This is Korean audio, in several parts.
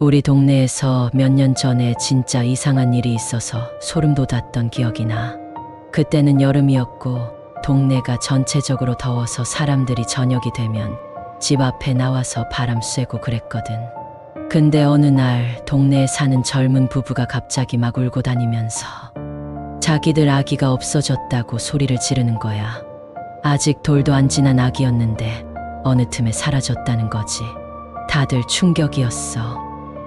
우리 동네에서 몇 년 전에 진짜 이상한 일이 있어서 소름 돋았던 기억이 나. 그때는 여름이었고 동네가 전체적으로 더워서 사람들이 저녁이 되면 집 앞에 나와서 바람 쐬고 그랬거든. 근데 어느 날 동네에 사는 젊은 부부가 갑자기 막 울고 다니면서 자기들 아기가 없어졌다고 소리를 지르는 거야. 아직 돌도 안 지난 아기였는데 어느 틈에 사라졌다는 거지. 다들 충격이었어.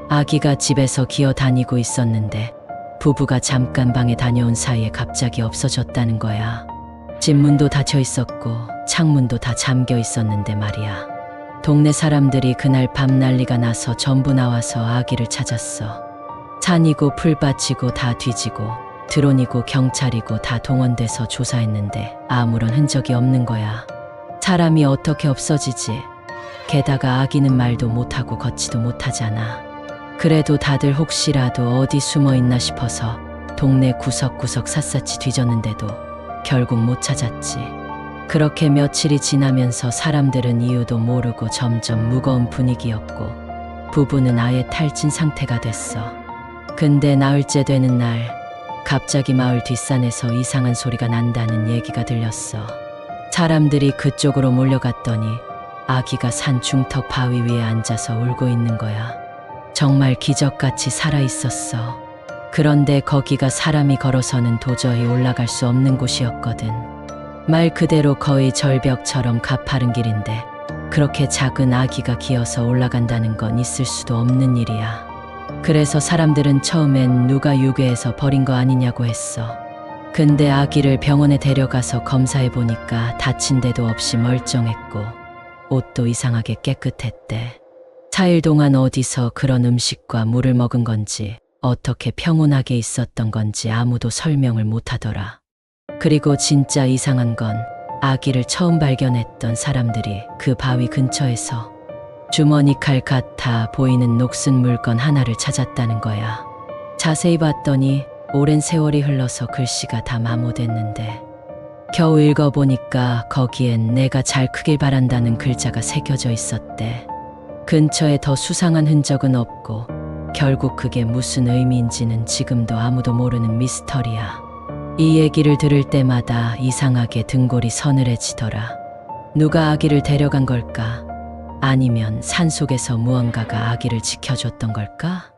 아기가 집에서 기어 다니고 있었는데 부부가 잠깐 방에 다녀온 사이에 갑자기 없어졌다는 거야. 집 문도 닫혀 있었고 창문도 다 잠겨 있었는데 말이야. 동네 사람들이 그날 밤 난리가 나서 전부 나와서 아기를 찾았어. 산이고 풀밭이고 다 뒤지고 드론이고 경찰이고 다 동원돼서 조사했는데 아무런 흔적이 없는 거야. 사람이 어떻게 없어지지? 게다가 아기는 말도 못하고 걷지도 못하잖아. 그래도 다들 혹시라도 어디 숨어 있나 싶어서 동네 구석구석 샅샅이 뒤졌는데도 결국 못 찾았지. 그렇게 며칠이 지나면서 사람들은 이유도 모르고 점점 무거운 분위기였고 부부는 아예 탈진 상태가 됐어. 근데 나흘째 되는 날 갑자기 마을 뒷산에서 이상한 소리가 난다는 얘기가 들렸어. 사람들이 그쪽으로 몰려갔더니 아기가 산 중턱 바위 위에 앉아서 울고 있는 거야. 정말 기적같이 살아 있었어. 그런데 거기가 사람이 걸어서는 도저히 올라갈 수 없는 곳이었거든. 말 그대로 거의 절벽처럼 가파른 길인데 그렇게 작은 아기가 기어서 올라간다는 건 있을 수도 없는 일이야. 그래서 사람들은 처음엔 누가 유괴해서 버린 거 아니냐고 했어. 근데 아기를 병원에 데려가서 검사해 보니까 다친 데도 없이 멀쩡했고 옷도 이상하게 깨끗했대. 4일 동안 어디서 그런 음식과 물을 먹은 건지 어떻게 평온하게 있었던 건지 아무도 설명을 못 하더라. 그리고 진짜 이상한 건 아기를 처음 발견했던 사람들이 그 바위 근처에서 주머니 칼 같아 보이는 녹슨 물건 하나를 찾았다는 거야. 자세히 봤더니 오랜 세월이 흘러서 글씨가 다 마모됐는데 겨우 읽어보니까 거기엔 내가 잘 크길 바란다는 글자가 새겨져 있었대. 근처에 더 수상한 흔적은 없고 결국 그게 무슨 의미인지는 지금도 아무도 모르는 미스터리야. 이 얘기를 들을 때마다 이상하게 등골이 서늘해지더라. 누가 아기를 데려간 걸까? 아니면 산속에서 무언가가 아기를 지켜줬던 걸까?